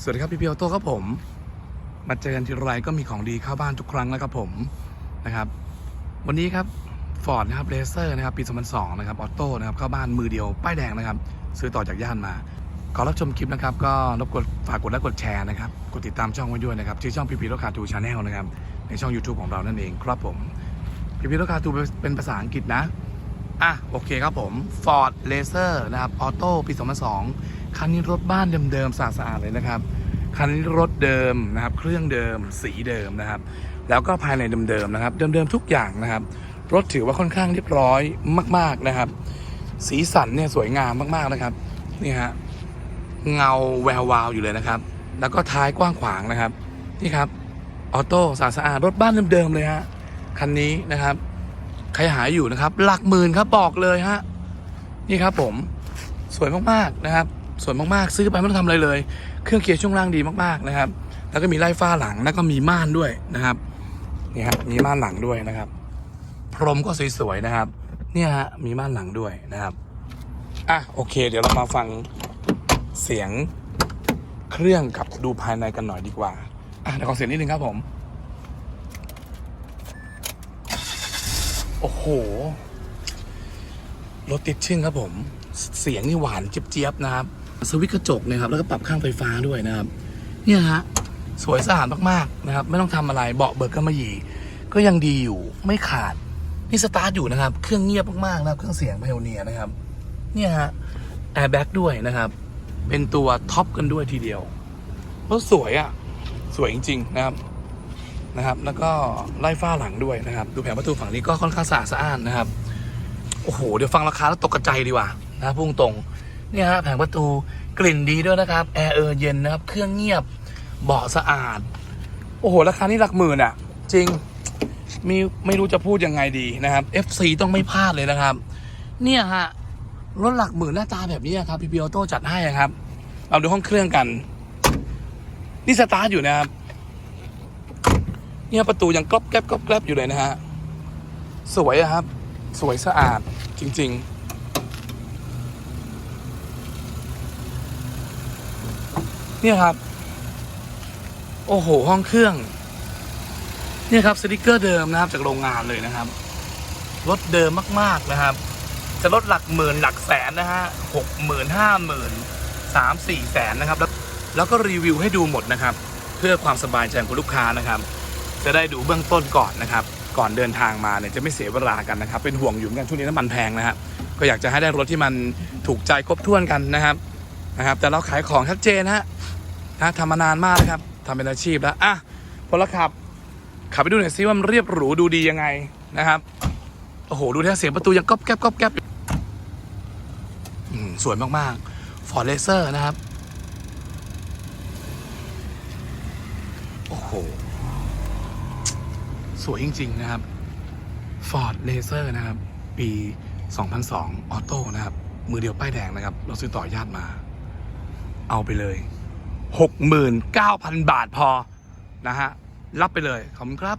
สวัสดีครับพี่เพียวโต้ครับผม มาเจอกันทีไรก็มีของดีเข้าบ้านทุกครั้งแล้วครับผมนะครับ วันนี้ครับฟอร์ดนะครับเรเซอร์นะครับปี 2002 นะครับออโต้นะครับเข้าบ้านมือเดียวป้ายแดงนะครับ ซื้อต่อจากย่านมา ขอรับชมคลิปนะครับ ก็รบกวนฝากกดไลค์กดแชร์นะครับ กดติดตามช่องไว้ด้วยนะครับชื่อช่องพีพีโลคาทูชาแนลนะครับในช่อง YouTube ของเรานั่นเองครับผมพีพีโลคาทูเป็นภาษาอังกฤษนะ อะ โอเคครับผม Ford Racer นะครับออโต้ปี 2002 คันนี้รถบ้านเดิมๆสะอาดๆเลยนะครับ คันนี้รถเดิมนะครับ เครื่องเดิม สีเดิมนะครับ แล้วก็ภายในเดิมๆนะครับ เดิมๆทุกอย่างนะครับ รถถือว่าค่อนข้างเรียบร้อยมาก ๆนะครับ สีสันเนี่ยสวยงามมากๆนะครับ นี่ฮะ เงาแวววาวอยู่เลยนะครับ แล้วก็ท้ายกว้างขวางนะครับ นี่ครับ ออโต้สะอาดๆรถบ้านเดิมๆเลยฮะ คันนี้นะครับ ใครหาอยู่นะครับ หลักหมื่นครับบอกเลยฮะนี่ครับผมสวยมากๆนะครับสวยมากๆ ซื้อไปไม่ต้องทำอะไรเลย เครื่องเกียร์ช่วงล่างดีมากๆนะครับ แล้วก็มีไล่ฟ้าหลังแล้วก็มีม่านด้วยนะครับนี่ฮะมีม่านหลังด้วยนะครับ พรมก็สวยๆนะครับ เนี่ยฮะมีม่านหลังด้วยนะครับอะโอเค เดี๋ยวเรามาฟังเสียงเครื่องกับดูภายในกันหน่อยดีกว่าอะเดี๋ยวขอเสียงนิดนึงครับผม โอ้โห รถติดชึ่งครับผม เสียงนี่หวานเจี๊ยบๆนะครับ สวิตช์กระจกนะครับ แล้วก็ปรับข้างไฟฟ้าด้วยนะครับ เนี่ยฮะ สวยสะอาดมากๆนะครับ ไม่ต้องทำอะไร เบาะเบิกกำมะหยี่ก็ยังดีอยู่ ไม่ขาด นี่สตาร์ทอยู่นะครับ เครื่องเงียบมากๆนะครับ เครื่องเสียงไพโอเนียนะครับ เนี่ยฮะ แอร์แบ็กด้วยนะครับ เป็นตัวท็อปกันด้วยทีเดียวรถสวยอะ่ะ สวยจริง ๆ นะครับ นะครับ แล้วก็ไล่ฝ้าหลังด้วยนะครับ ดูแผงประตูฝั่งนี้ก็ค่อนข้างสะอาดสะอ้านนะครับ โอ้โห เดี๋ยวฟังราคาแล้วตกกระใจดีว่านะพุ่งตรงเนี่ยฮะแผงประตูกลิ่นดีด้วยนะครับ แอร์เออเย็นนะครับ เครื่องเงียบ เบาะสะอาด โอ้โห ราคานี่หลักหมื่นอะ จริง มีไม่รู้จะพูดยังไงดีนะครับ FC ต้องไม่พลาดเลยนะครับ เนี่ยฮะรถหลักหมื่นหน้าตาแบบนี้ครับพี่พีออโต้จัดให้ครับ เราดูห้องเครื่องกัน นี่สตาร์ทอยู่นะครับ เนี่ยประตูยังกรอบแกรบกรอบแกรบอยู่เลยนะฮะ สวยอะครับ สวยสะอาดจริง ๆเนี่ยครับ โอ้โห ห้องเครื่อง เนี่ยครับสติกเกอร์เดิมนะครับ จากโรงงานเลยนะครับ รถเดิมมากๆนะครับ จะลดหลักหมื่นหลักแสนนะฮะหกหมื่นห้าหมื่นสามสี่แสนนะครับ แล้วแล้วก็รีวิวให้ดูหมดนะครับ เพื่อความสบายใจของลูกค้านะครับ จะได้ดูเบื้องต้นก่อนนะครับ ก่อนเดินทางมาเนี่ยจะไม่เสียเวลากันนะครับ เป็นห่วงอยู่กันช่วงนี้น้ำมันแพงนะครับก็อยากจะให้ได้รถที่มันถูกใจครบถ้วนกันนะครับนะครับ แต่เราขายของชัดเจนฮะนะทำมานานมากนะครับทำเป็นอาชีพแล้วอะพลขับขับไปดูหน่อยซิว่ามันเรียบหรูดูดียังไงนะครับโอ้โหดูแค่เสียงประตูยังก๊อบแก๊บก๊อบแก๊บอยู่อืมสวยมากๆฟอร์ดเลเซอร์นะครับ โอ้โห สวยจริง ๆ นะครับ Ford Laser นะครับ ปี 2002 ออโต้นะครับ มือเดียวป้ายแดงนะครับ เราซื้อต่อญาติมา เอาไปเลย 69,000 บาทพอ นะฮะ รับไปเลย ขอบคุณครับ